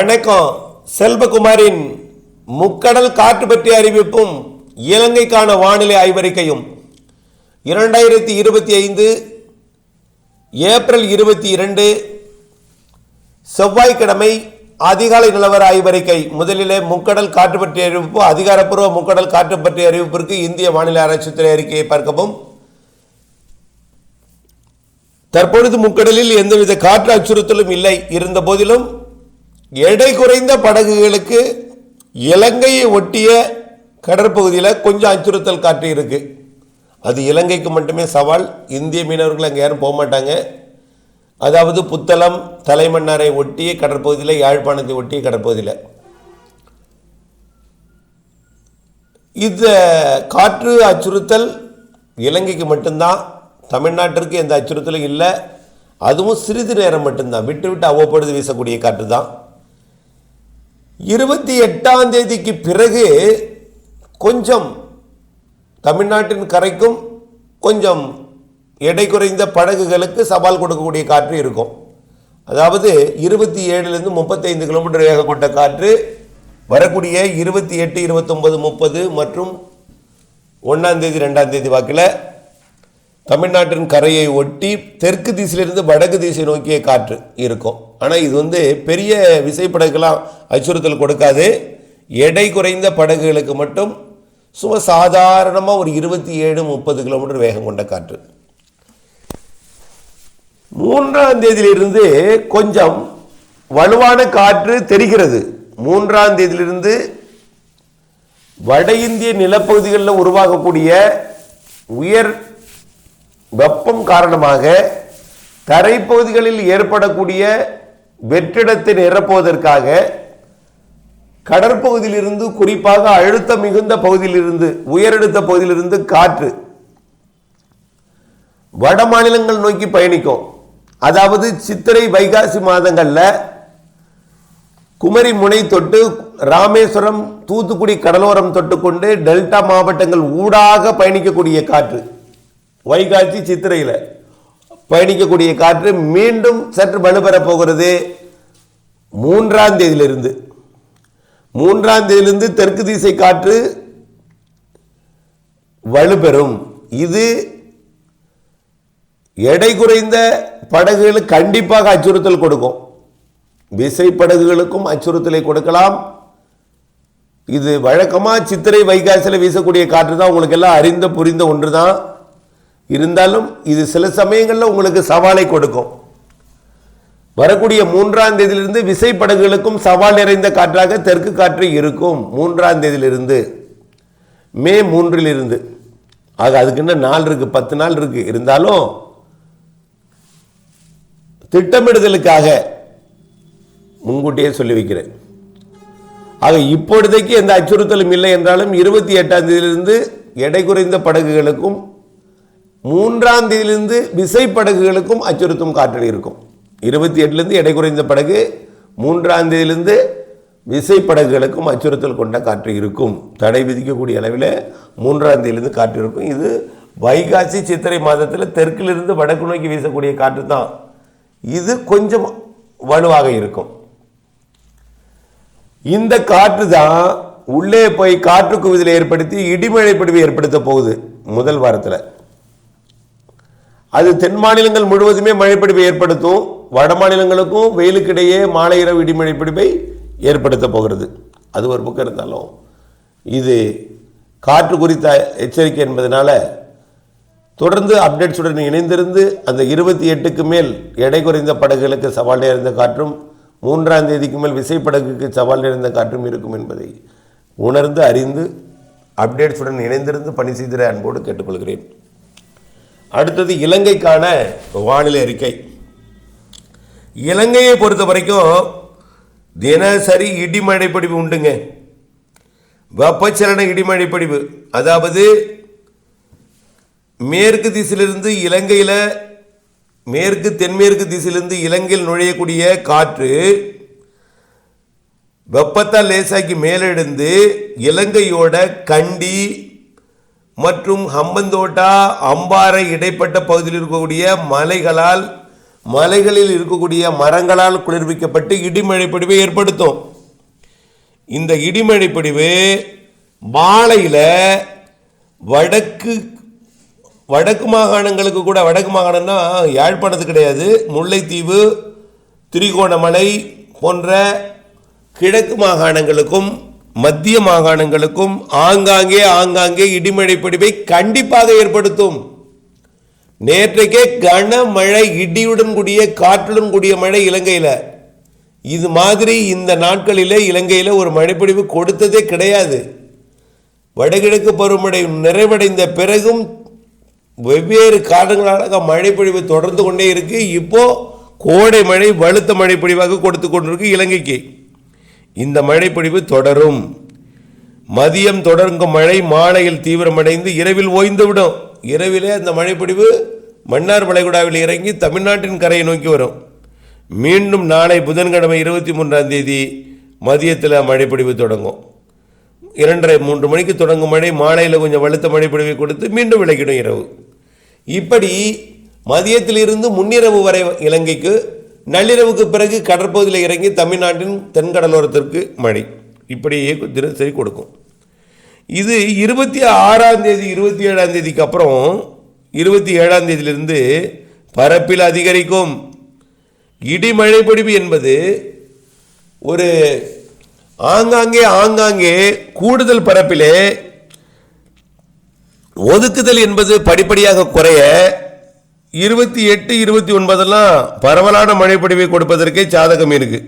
வணக்கம். செல்வகுமாரின் முக்கடல் காற்று பற்றிய அறிவிப்பும் இலங்கைக்கான வானிலை ஆய்வறிக்கையும். இரண்டாயிரத்தி இருபத்தி ஐந்து ஏப்ரல் இருபத்தி இரண்டு செவ்வாய்க்கிழமை அதிகாலை நிலவர ஆய்வறிக்கை. முதலிலே முக்கடல் காற்று பற்றிய அறிவிப்பு அதிகாரப்பூர்வ முக்கடல் காற்று பற்றிய அறிவிப்பிற்கு இந்திய வானிலை ஆராய்ச்சித்துறை அறிக்கையை பார்க்கவும். தற்பொழுது முக்கடலில் எந்தவித காற்று அச்சுறுத்தலும் இல்லை. இருந்த போதிலும் எடை குறைந்த படகுகளுக்கு இலங்கையை ஒட்டிய கடற்பகுதியில் கொஞ்சம் அச்சுறுத்தல் காற்று இருக்கு. அது இலங்கைக்கு மட்டுமே சவால். இந்திய மீனவர்கள் அங்கே யாரும் போக மாட்டாங்க. அதாவது புத்தளம் தலைமன்னாரை ஒட்டிய கடற்பகுதியில் யாழ்ப்பாணத்தை ஒட்டிய கடற்பகுதியில். இந்த காற்று அச்சுறுத்தல் இலங்கைக்கு மட்டும்தான். தமிழ்நாட்டிற்கு எந்த அச்சுறுத்தலும் இல்லை. அதுவும் சிறிது நேரம் மட்டும்தான். விட்டு விட்டு அவ்வப்பொழுது வீசக்கூடிய காற்று தான். இருபத்தி எட்டாம் தேதிக்கு பிறகு கொஞ்சம் தமிழ்நாட்டின் கரைக்கும் கொஞ்சம் எடை குறைந்த படகுகளுக்கு சவால் கொடுக்கக்கூடிய காற்று இருக்கும். அதாவது இருபத்தி ஏழுலேருந்து முப்பத்தைந்து கிலோமீட்டர் வேகம் கொண்ட காற்று வரக்கூடிய இருபத்தி எட்டு இருபத்தொம்பது முப்பது மற்றும் ஒன்றாம் தேதி ரெண்டாம் தேதி வாக்கில் தமிழ்நாட்டின் கரையை ஒட்டி தெற்கு திசையிலிருந்து வடக்கு திசை நோக்கிய காற்று இருக்கும். ஆனால் இது வந்து பெரிய விசைப்படகுலாம் அச்சுறுத்தல் கொடுக்காது. எடை குறைந்த படகுகளுக்கு மட்டும் சும்மா சாதாரணமாக ஒரு இருபத்தி ஏழு முப்பது கிலோமீட்டர் வேகம் கொண்ட காற்று. மூன்றாம் தேதியிலிருந்து கொஞ்சம் வலுவான காற்று தெரிகிறது. மூன்றாம் தேதியிலிருந்து வட இந்திய நிலப்பகுதிகளில் உருவாகக்கூடிய உயர் வெப்பம் காரணமாக தரைப்பகுதிகளில் ஏற்படக்கூடிய வெற்றிடத்தை நிரப்புவதற்காக கடற்பகுதியிலிருந்து குறிப்பாக அழுத்தம் மிகுந்த பகுதியிலிருந்து உயரழுத்த பகுதியிலிருந்து காற்று வட மாநிலங்கள் நோக்கி பயணிக்கும். அதாவது சித்திரை வைகாசி மாதங்களில் குமரி முனை தொட்டு ராமேஸ்வரம் தூத்துக்குடி கடலோரம் தொட்டுக்கொண்டு டெல்டா மாவட்டங்கள் ஊடாக பயணிக்கக்கூடிய காற்று. வைகாட்சி சித்திரையில் பயணிக்கக்கூடிய காற்று மீண்டும் சற்று வலுப்பெறப் போகிறது. மூன்றாம் தேதியிலிருந்து மூன்றாம் தேதியிலிருந்து தெற்கு திசை காற்று வலுப்பெறும். இது எடை குறைந்த படகுகளுக்கு கண்டிப்பாக அச்சுறுத்தல் கொடுக்கும். விசை படகுகளுக்கும் அச்சுறுத்தலை கொடுக்கலாம். இது வழக்கமாக சித்திரை வைகாசியில் வீசக்கூடிய காற்று தான். உங்களுக்கு எல்லாம் அறிந்த புரிந்த ஒன்று தான் இருந்தாலும் இது சில சமயங்களில் உங்களுக்கு சவாலை கொடுக்கும். வரக்கூடிய மூன்றாம் தேதியிலிருந்து விசை படகுகளுக்கும் சவால் நிறைந்த காற்றாக தெற்கு காற்று இருக்கும் மூன்றாம் தேதியிலிருந்து. மே மூன்றிலிருந்து. ஆக அதுக்கு என்ன நாள் இருக்கு? பத்து நாள் இருக்கு. இருந்தாலும் திட்டமிடுதலுக்காக முன்கூட்டியே சொல்லி வைக்கிறேன். ஆக இப்பொழுதைக்கு எந்த அச்சுறுத்தலும் இல்லை என்றாலும் இருபத்தி எட்டாம் தேதியிலிருந்து எடை குறைந்த படகுகளுக்கும் மூன்றாம் தேதியிலிருந்து விசை படகுகளுக்கும் அச்சுறுத்தும் காற்று இருக்கும். இருபத்தி எட்டுலேருந்து எடை குறைந்த படகு மூன்றாம் தேதியிலிருந்து விசை படகுகளுக்கும் அச்சுறுத்தல் கொண்ட காற்று இருக்கும். தடை விதிக்கக்கூடிய அளவில் மூன்றாம் தேதியிலிருந்து காற்று இருக்கும். இது வைகாசி சித்திரை மாதத்தில் தெற்கிலிருந்து வடக்கு நோக்கி வீசக்கூடிய காற்று தான். இது கொஞ்சம் வலுவாக இருக்கும். இந்த காற்று தான் உள்ளே போய் காற்று குவிதலை ஏற்படுத்தி இடிமழை பொழிவை ஏற்படுத்த போகுது முதல் வாரத்தில். அது தென் மாநிலங்கள் முழுவதுமே மழைப்பிடிப்பை ஏற்படுத்தும். வட மாநிலங்களுக்கும் வெயிலுக்கிடையே மாலை இரவு இடிமழை பிடிப்பை ஏற்படுத்த போகிறது. அது ஒரு பக்கம் இருந்தாலும் இது காற்று குறித்த எச்சரிக்கை என்பதனால தொடர்ந்து அப்டேட்ஸுடன் இணைந்திருந்து அந்த இருபத்தி எட்டுக்கு மேல் எடை குறைந்த படகுகளுக்கு சவால் நிறைந்த காற்றும் மூன்றாம் தேதிக்கு மேல் விசைப்படகுக்கு சவால் நிறைந்த காற்றும் இருக்கும் என்பதை உணர்ந்து அறிந்து அப்டேட்ஸுடன் இணைந்திருந்து பணி செய்திட அன்போடு கேட்டுக்கொள்கிறேன். அடுத்தது இலங்கைக்கான வானிலை அறிக்கை. இலங்கையை பொறுத்த வரைக்கும் தினசரி இடிமழை உண்டுங்க. வெப்பச்சலன இடிமழை அதாவது மேற்கு திசையிலிருந்து இலங்கையில் மேற்கு தென்மேற்கு திசையிலிருந்து இலங்கையில் நுழையக்கூடிய காற்று வெப்பத்தால் லேசாக்கி மேலெழுந்து இலங்கையோட கண்டி மற்றும் ஹம்பந்தோட்டா அம்பாறை இடைப்பட்ட பகுதியில் இருக்கக்கூடிய மலைகளால் மலைகளில் இருக்கக்கூடிய மரங்களால் குளிர்விக்கப்பட்டு இடிமழை பிடிவை ஏற்படுத்தும். இந்த இடிமழை பொழிவு மாலையில் வடக்கு வடக்கு மாகாணங்களுக்கு கூட வடக்கு மாகாணம்னா யாழ்ப்பாணத்து கிடையாது. முல்லைத்தீவு திரிகோணமலை போன்ற கிழக்கு மாகாணங்களுக்கும் மத்திய மாகாணங்களுக்கும் ஆங்காங்கே ஆங்காங்கே இடிமழை பொழிவை கண்டிப்பாக ஏற்படுத்தும். நேற்றைக்கே கனமழை இடியுடன் கூடிய காற்றுடன் கூடிய மழை இலங்கையில். இது மாதிரி இந்த நாட்களில் இலங்கையில் ஒரு மழைப்பிடிவு கொடுத்ததே கிடையாது. வடகிழக்கு பருவமழை நிறைவடைந்த பிறகும் வெவ்வேறு காரணங்களாக மழைப்பொழிவு தொடர்ந்து கொண்டே இருக்கு. இப்போ கோடை மழை வலுத்த மழைப்பொழிவாக கொடுத்து கொண்டிருக்கு இலங்கைக்கு. இந்த மழைப்பொழிவு தொடரும். மதியம் தொடங்கும் மழை மாலையில் தீவிரமடைந்து இரவில் ஓய்ந்துவிடும். இரவிலே அந்த மழைப்பொழிவு மன்னார் வளைகுடாவில் இறங்கி தமிழ்நாட்டின் கரையை நோக்கி வரும். மீண்டும் நாளை புதன்கிழமை இருபத்தி மூன்றாம் தேதி மதியத்தில் மழைப்பொழிவு தொடங்கும். இரண்டரை மூன்று மணிக்கு தொடங்கும் மழை மாலையில் கொஞ்சம் வலுத்த மழைப்பொழிவை கொடுத்து மீண்டும் விளக்கிடும் இரவு. இப்படி மதியத்திலிருந்து முன்னிரவு வரை இலங்கைக்கு நள்ளிரவுக்கு பிறகு கடற்பகுதியில் இறங்கி தமிழ்நாட்டின் தென்கடலோரத்திற்கு மழை. இப்படியே தினசரி கொடுக்கும். இது இருபத்தி ஆறாம் தேதி இருபத்தி ஏழாம் தேதிக்கு அப்புறம் இருபத்தி ஏழாம் தேதியிலிருந்து பரப்பில் அதிகரிக்கும். இடிமழை பொழிவு என்பது ஒரு ஆங்காங்கே ஆங்காங்கே கூடுதல் பரப்பிலே ஒதுக்குதல் என்பது படிப்படியாக குறைய இருபத்தி எட்டு இருபத்தி ஒன்பதெல்லாம் பரவலான மழைப்பொழிவை கொடுப்பதற்கே சாதகம் இருக்கு.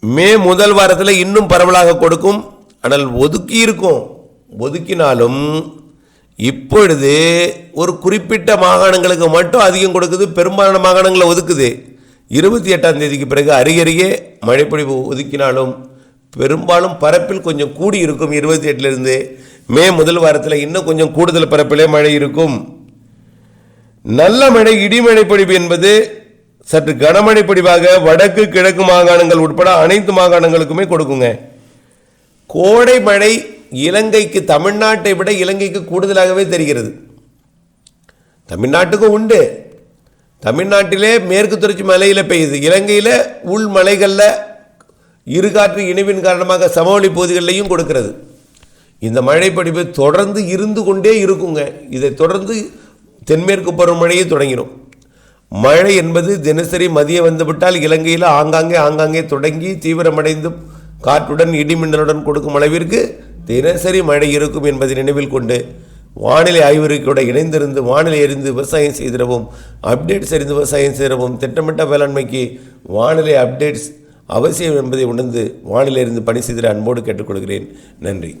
மே முதல் வாரத்தில் இன்னும் பரவலாக கொடுக்கும். ஆனால் ஒதுக்கி இருக்கும். ஒதுக்கினாலும் இப்பொழுது ஒரு குறிப்பிட்ட மாகாணங்களுக்கு மட்டும் அதிகம் கொடுக்குது. பெரும்பாலான மாகாணங்களை ஒதுக்குது. இருபத்தி எட்டாம் தேதிக்கு பிறகு அருகருகே மழைப்பொழிவு ஒதுக்கினாலும் பெரும்பாலும் பரப்பில் கொஞ்சம் கூடி இருக்கும். இருபத்தி எட்டுலேருந்து மே முதல் வாரத்தில் இன்னும் கொஞ்சம் கூடுதல் பரப்பிலே மழை இருக்கும். நல்ல மழை இடிமழை பொழிவு என்பது சற்று கனமழை பொழிவாக வடக்கு கிழக்கு மாகாணங்கள் உட்பட அனைத்து மாகாணங்களுக்குமே கொடுக்குங்க. கோடை மழை இலங்கைக்கு தமிழ்நாட்டை விட இலங்கைக்கு கூடுதலாகவே தெரிகிறது. தமிழ்நாட்டுக்கும் உண்டு. தமிழ்நாட்டிலே மேற்கு தொடர்ச்சி மலையில் பெய்யுது. இலங்கையில் உள் மலைகளில் இருகாற்று இணைவின் காரணமாக சமவெளி பகுதிகளிலையும் கொடுக்கிறது. இந்த மழைப்படிப்பு தொடர்ந்து இருந்து கொண்டே இருக்குங்க. இதை தொடர்ந்து தென்மேற்கு பருவமழையே தொடங்கிடும் மழை என்பது தினசரி மதியம் வந்துவிட்டால் இலங்கையில் ஆங்காங்கே ஆங்காங்கே தொடங்கி தீவிரமடைந்து காற்றுடன் இடிமின்னலுடன் கொடுக்கும் அளவிற்கு தினசரி மழை இருக்கும் என்பதை நினைவில் கொண்டு வானிலை ஆய்வறிக்கையோட இணைந்திருந்து வானிலை அறிந்து விவசாயம் செய்திடவும் அப்டேட்ஸ் அறிந்து விவசாயம் செய்திடவும் திட்டமிட்ட வேளாண்மைக்கு வானிலை அப்டேட்ஸ் அவசியம் என்பதை உணர்ந்து வானிலை அறிந்து பணி செய்திட அன்போடு கேட்டுக்கொள்கிறேன். நன்றி.